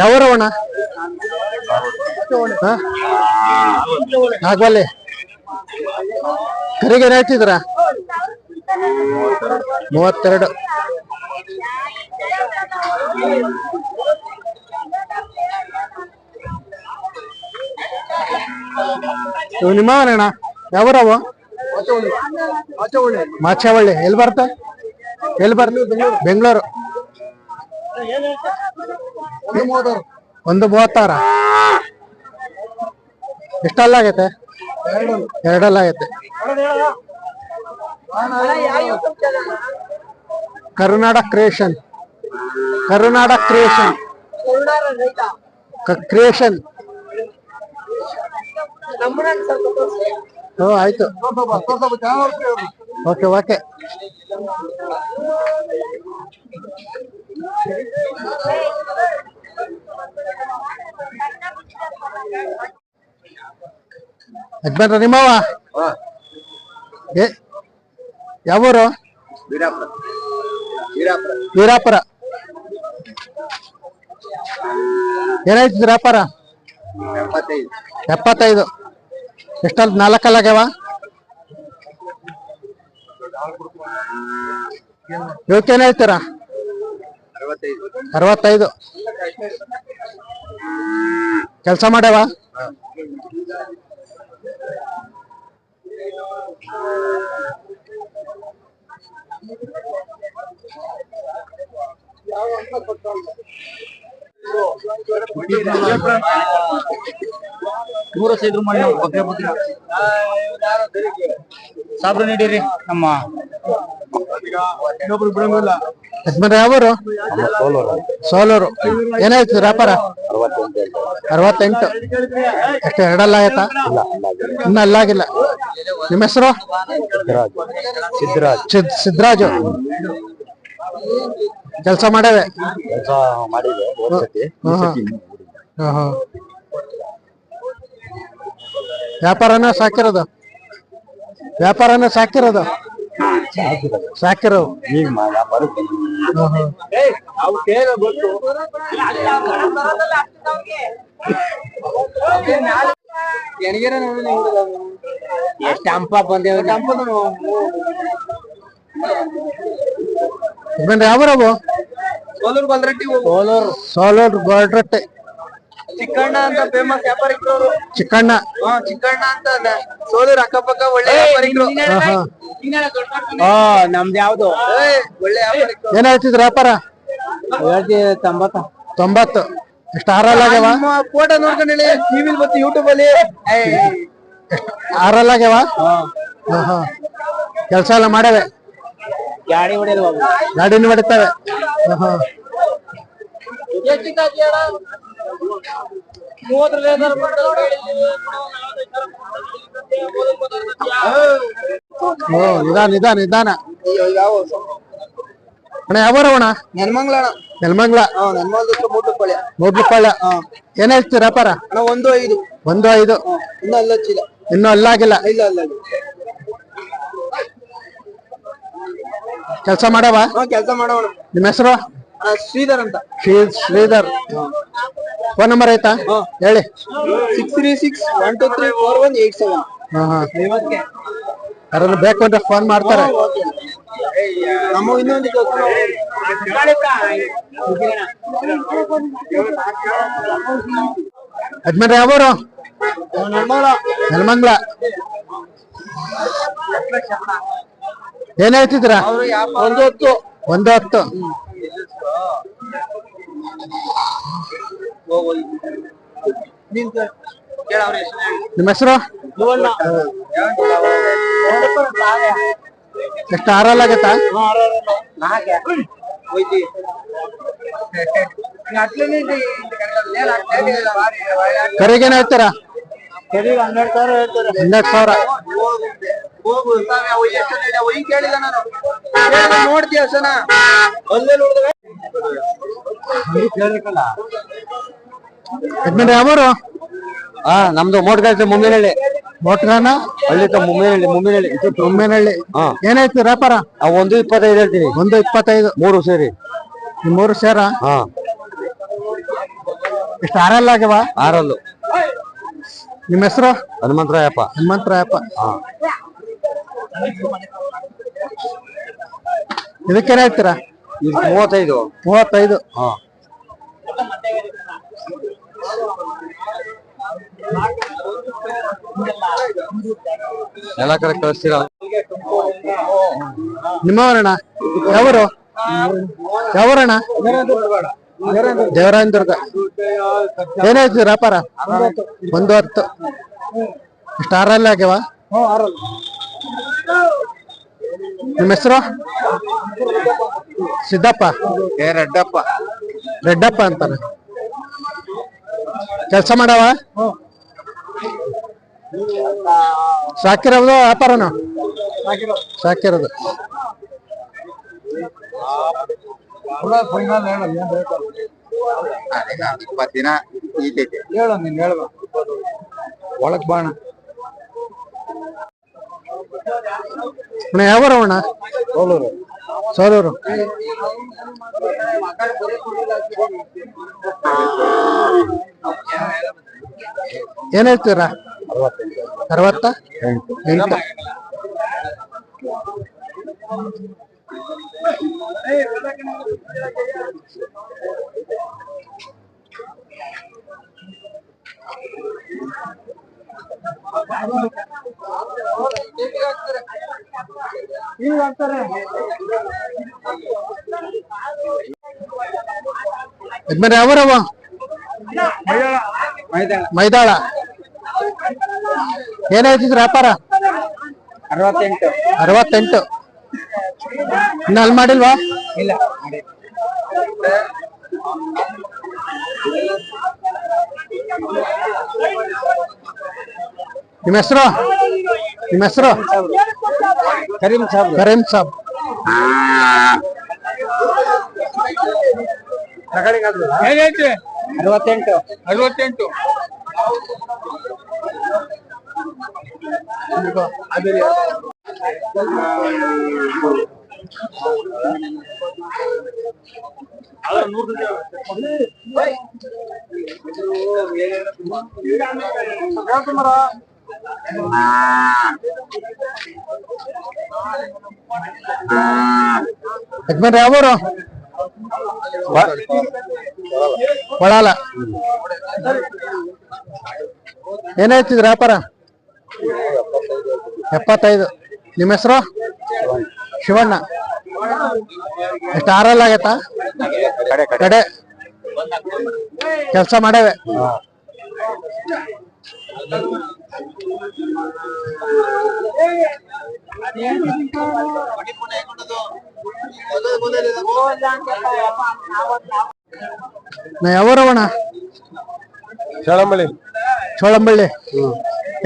ಯಾವೂರವಣ್ಣ? ನಾಗವಲ್ಲಿ. ಕರಿಗೆ ಹೇಳ್ತಿದ್ರ ಮೂವತ್ತೆರಡು. ಇವು ನಿಮ್ಮವನಣ್ಣ ಯಾವೂರವು ಮಾಚಾವಳ್ಳಿ. ಎಲ್ಲಿ ಬರ್ತ? ಎಲ್ಲಿ ಬರ್ತ? ಬೆಂಗಳೂರು. ಒಂದು ಮೂವತ್ತಾರ. ಎಷ್ಟಲ್ಲ ಆಗೈತೆ ಎರಡಲ್ಲ ಆಗೈತೆ Karunada creation. Karunada creation. Creation. ಹ್ಞೂ ಆಯ್ತು. Okay okay. ಯಜಮಾನ್ರ ನಿಮ್ಮವ ಏ ಯಾವೂರು? ವೀರಾಪುರ. ಏನಾಯ್ತು ವ್ಯಾಪಾರ ಎಪ್ಪತ್ತೈದು. ಎಷ್ಟಲ್ಲಿ ನಾಲ್ಕಲ್ಲಾಗ್ಯಾವ ಇವಕ್ಕೇನ್ ಹೇಳ್ತೀರಾ? ಅರವತ್ತೈದು. ಕೆಲಸ ಮಾಡ್ಯಾವ? ಮೂರು ಸೈದ್ರು ಮಾಡಿ ನಾವು ಬಗ್ಗೆ ಬಗ್ಗೆ ಸಾಬ್ರು ನೀಡಿರಿ ನಮ್ಮ ಯಜಮಾನ್ರ ಯಾವೂರು? ಸೋಲೂರು. ಏನಾಯ್ತು ವ್ಯಾಪಾರ? ಅರವತ್ತೆಂಟು. ಅಷ್ಟೇ ಎರಡಲ್ಲ ಆಯ್ತಾ? ಇನ್ನ ಅಲ್ಲಾಗಿಲ್ಲ ನಿಮ್ಮ ಹೆಸರು? ಸಿದ್ದರಾಜ್ ಸಿದ್ ಸಿದ್ದರಾಜು ಕೆಲಸ ಮಾಡವೆ? ಕೆಲಸ ಮಾಡಿದೆ ವ್ಯಾಪಾರನ ಸಾಕಿರೋದು. ವ್ಯಾಪಾರನ ಸಾಕಿರೋದು. ಸಾಕಿರೋ ಈಗ. ಎಷ್ಟು ಅಂಪ ಬಂದೇವ್ ಕೋಲೂರು ಬಲ್ರಟ್ಟಿ ಸೋಲೂರು ಗೋಲ್ರಟ್ಟೆ ಚಿಕ್ಕಣ್ಣ ಅಂತ ಫೇಮಸ್ ವ್ಯಾಪಾರಿಕರು ಚಿಕ್ಕಣ್ಣ. ಹಾ ಚಿಕ್ಕಣ್ಣ ಅಂತ ಅದ. ಸೋಲೂರು ಅಕ್ಕಪಕ್ಕ ಒಳ್ಳೆ ವ್ಯಾಪಾರಿಕರು ಹಾ, ನಮ್ದು ಯಾವ್ದು? ಒಳ್ಳೆ ವ್ಯಾಪಾರಿಕರು ಏನ್ ಹೇಳ್ತಿದ್ರ ವ್ಯಾಪಾರ? ತೊಂಬತ್ತ. ತೊಂಬತ್ತು. ಎಷ್ಟು ಆರಲ್ಲಾಗ್ಯಾವ? ನಮ್ಮ ಫೋಟೋ ನೋಡ್ಕೊಂಡು ಹೇಳಿ ಟಿವಿಲಿ ಮತ್ತು ಯೂಟ್ಯೂಬ್ ಅಲ್ಲಿ. ಆರಲ್ಲಾಗ್ಯಾವ? ಹಾ. ಹಾ ಕೆಲಸ ಎಲ್ಲ ಮಾಡವೆ ಗಾಡಿ ಹೊಡೆಯಲ್ವ ಗಾಡಿನ ಹೊಡಿತಾವೆ? ಹಾ ಹಾ. ಓ ನಿಧಾನ ನಿಧಾನ ನಿಧಾನ. ಅಣ್ಣ ಅಣ್ಣ? ನೆಲಮಂಗ್ಲ ಹಾ ನೆನ್ಮಂಗ್ಲ ಮೂಟಪಾಳ್ಯ ಮೂಡ್ಲಪಾಳ್ಯ ಏನ್ ಹೇಳ್ತೀರ ಅಪಾರ ಅಣ್ಣ ಒಂದು ಐದು. ಒಂದು ಐದು. ಇನ್ನು ಅಲ್ಲ ಹಚ್ಚಿಲ್ಲ. ಇನ್ನೂ ಅಲ್ಲಾಗಿಲ್ಲ. ಇಲ್ಲ ಅಲ್ಲ. ಕೆಲಸ ಮಾಡವಾ? ಕೆಲಸ ಮಾಡೋಣ. ನಿಮ್ಮ ಹೆಸರು? ಶ್ರೀಧರ್ ಅಂತ. ಶ್ರೀ ಶ್ರೀಧರ್. ಫೋನ್ ನಂಬರ್ ಆಯ್ತಾ? ಹೇಳಿ. Six three six one two three four one eight seven ಹಾ ಹಾ. ಯಾರನ್ನು ಬೇಕು ಅಂತ ಫೋನ್ ಮಾಡ್ತಾರೆ. ನಮ್ಮ ಇನ್ನೊಂದು ಯಜಮಾನ್ರ ಯಾವೂರು? ನೆಲಮಂಗ್ಲ. ಏನ್ ಹೇಳ್ತಿದ್ರ ಒಂದು ಹತ್ತು. ಒಂದು ಹತ್ತು. ನಿಮ್ಮ ಹೆಸರು? ಎಷ್ಟು ಆರಲ್ಲಾಗತ್ತಾ ಕರಿಗೇನ ಹೇಳ್ತಾರ? ಹನ್ನೆರಡು ಸಾವಿರ ಹೇಳ್ತಾರೆ? ಹನ್ನೆರಡು ಸಾವಿರ. ನೋಡ್ತೀಯ ಸನ ಅಲ್ಲೇ ನೋಡಿದ್ರೆ ಯಜಮಾನ್ರ ಯಾವೂರು? ಹಾ ನಮ್ದು ಮೋಟ್ಗಾಯ್ತು ಮುಮ್ಮಿನಹಳ್ಳಿ ಮೋಟ್ಗಾನ? ಹಳ್ಳಿ ತ ಮುಮ್ಮಿನಹಳ್ಳಿ ಮುಮ್ಮಿನಹಳ್ಳಿ ಹಾ. ಏನಾಯ್ತು ವ್ಯಾಪಾರ? ಆ ಒಂದು ಇಪ್ಪತ್ತೈದು ಹೇಳ್ತೀನಿ. ಒಂದು ಇಪ್ಪತ್ತೈದು. ಮೂರು ಸೇರಿ. ಈ ಮೂರು ಸೇರ? ಹಾ. ಎಷ್ಟು ಆರಲ್ಲ ಆಗ್ಯವ? ಆರಲ್ಲು. ನಿಮ್ಮ ಹೆಸರು? ಹನುಮಂತರಾಯಪ್ಪ. ಹನುಮಂತರಾಯಪ್ಪ. ಹಾ. ಇದಕ್ಕೇನ್ ಹೇಳ್ತೀರಾ? ಇದು ಮೂವತ್ತೈದು. ಮೂವತ್ತೈದು. ಹಾ. ಎಲ್ಲ ಕಡೆ ಕಳಿಸ್ತೀರ? ನಿಮ್ಮವರಣ್ಣ? ಯಾವರು? ಯಾವರಣ ದೇವರಾಯನ ದುರ್ಗ ಏನಾಯ್ತು ವ್ಯಾಪಾರ? ಒಂದು ಹತ್ತು. ಇಷ್ಟು ಆರಲ್ಲಿ ಆಗ್ಯಾವ? ನಿಮ್ಮ ಹೆಸರು? ಸಿದ್ದಪ್ಪ. ಏ ರೆಡ್ಡಪ್ಪ. ರೆಡ್ಡಪ್ಪ ಅಂತಾನೆ ಕೆಲಸ ಮಾಡವ? ಸಾಕಿರೋದು ವ್ಯಾಪಾರನ? ಸಾಕಿರೋದು. ಇಪ್ಪತ್ತು ದಿನ ಈತೈತೆ ಹೇಳು ನೀನು ಹೇಳ್ಬೇಕು ಒಳಗ್ ಬಾಣ ಅಣ್ಣ. ಯಾವ ಅಣ್ಣ? ಸೋಲೂರು. ಸೋಲೂರು. ಏನ್ ಹೇಳ್ತೀರಾ? ಅರವತ್ತ? ಎಂಟು. ಯಾವರವ ಮೈದಾಳ. ಏನಾಯ್ತಿದ್ರ ವ್ಯಾಪಾರ? ಅರವತ್ತೆಂಟು. ಅರವತ್ತೆಂಟು. ಇನ್ನ ಅಲ್ಲಿ ಮಾಡಿಲ್ವಾ? ಇಲ್ಲ ನಿಮ್ಮ ಹೆಸರು? ನಿಮ್ಮ ಹೆಸರು? ಕರೀಂ ಸಾಬ್. ಕರೀಂ ಸಾಬ್. ಹೇಗೈತೆ ಅರವತ್ತೆಂಟು. ಅರವತ್ತೆಂಟು ಯಜಮಾನ್ ಯಾವೂರು ಕೊಳಾಲ ಏನಾಯ್ತಿದ್ರ ವ್ಯಾಪಾರ ಎಪ್ಪತ್ತೈದು. ನಿಮ್ಮ ಹೆಸರು? ಶಿವಣ್ಣ. ಎಷ್ಟು ಆರಲ್ಲ ಕಡೆ ಕಡೆ. ಕಡೆ. ಕೆಲಸ ಮಾಡೇವೆ. ಯಾವ ಯಾವೂರವಣ ಚೋಳಂಬಳ್ಳಿ ಚೋಳಂಬಳ್ಳಿ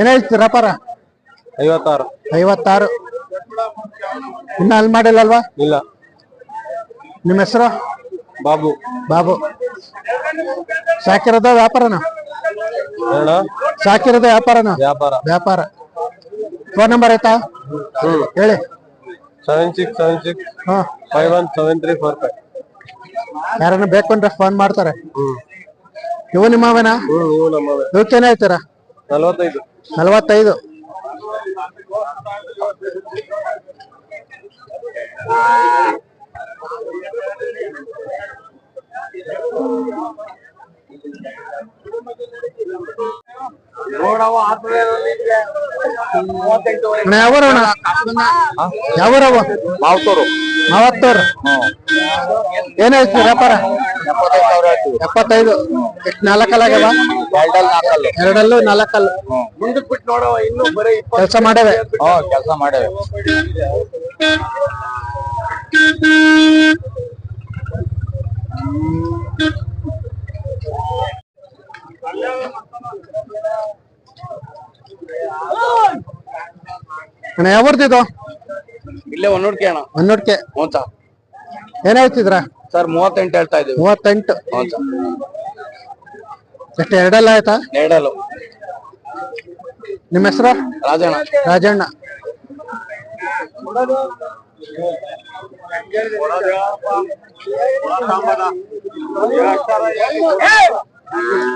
ಏನಾಯ್ತು ವ್ಯಾಪಾರ? ಐವತ್ತಾರು. ಐವತ್ತಾರು. ಇನ್ನ ಅಲ್ಲಿ ಮಾಡಿಲ್ಲಲ್ವಾ? ಇಲ್ಲ. ನಿಮ್ಮ ಹೆಸರು? ಬಾಬು. ಬಾಬು. ಸಾಕಿರೋದ ವ್ಯಾಪಾರನ? ಹೇಳ. ಸಾಕಿರೋದ ವ್ಯಾಪಾರನ? ವ್ಯಾಪಾರ. ವ್ಯಾಪಾರ. ಫೋನ್ ನಂಬರ್ ಆಯ್ತಾ? ಹ್ಮ್. ಹೇಳಿ. ಸೆವೆನ್ ಸಿಕ್ಸ್ ಸೆವೆನ್ ಸಿಕ್ಸ್ ಹಾ. Five one seven three four five ಯಾರನ್ನ ಬೇಕು ಅಂದ್ರೆ ಫೋನ್ ಮಾಡ್ತಾರೆ. ಹ್ಮ್. ಇವು ನಿಮ್ಮ ಹ್ಮ್ ಇವು ನಮ್ಮವೇ. ಇವಕ್ಕೇನ ಹೇಳ್ತೀರಾ? ನಲವತ್ತೈದು. ನಲವತ್ತೈದು. ಯಾವೂರವಣ ಯಾವೂರವ ಮಾವತೂರು ಮಾವತ್ತೂರು. ಏನಾಯ್ತು ವ್ಯಾಪಾರ? ಎಪ್ಪತ್ತೈದು. ಎಷ್ಟು ನಾಲ್ಕಲ್ಲಾಗ್ಯವ ಎರಡಲ್ಲಿ ನಾಲ್ಕಲ್ಲು. ಎರಡಲ್ಲೂ ನಾಲ್ಕಲ್ಲು. ಮುಂದಕ್ಕೆ ಬಿಟ್ಟು ನೋಡವ ಇನ್ನೂ ಬರೀ ಕೆಲಸ ಮಾಡವೆ. ಕೆಲಸ ಮಾಡವೆ. ಅಣ್ಣ ಯಾವ್ದು ಇಲ್ಲೇ ಒನ್ನೂಡ್ಕೆ ನೋಡ್ಕೆ ಅಣ್ಣ. ಒನ್ನೂಡ್ಕೆ ಹ್ಞೂ ಸರ್. ಏನಾಯ್ತಿದ್ರ ಸರ್ ಮೂವತ್ತೆಂಟು ಹೇಳ್ತಾ ಇದ್ದೀವಿ. ಮೂವತ್ತೆಂಟು. ಹ್ಞೂ ಸರ್. ಎಷ್ಟು ಎರಡಲ್ಲ ಆಯ್ತಾ? ಎರಡಲ್ಲು. ನಿಮ್ಮ ಹೆಸರು? ರಾಜಣ್ಣ. ರಾಜಣ್ಣ.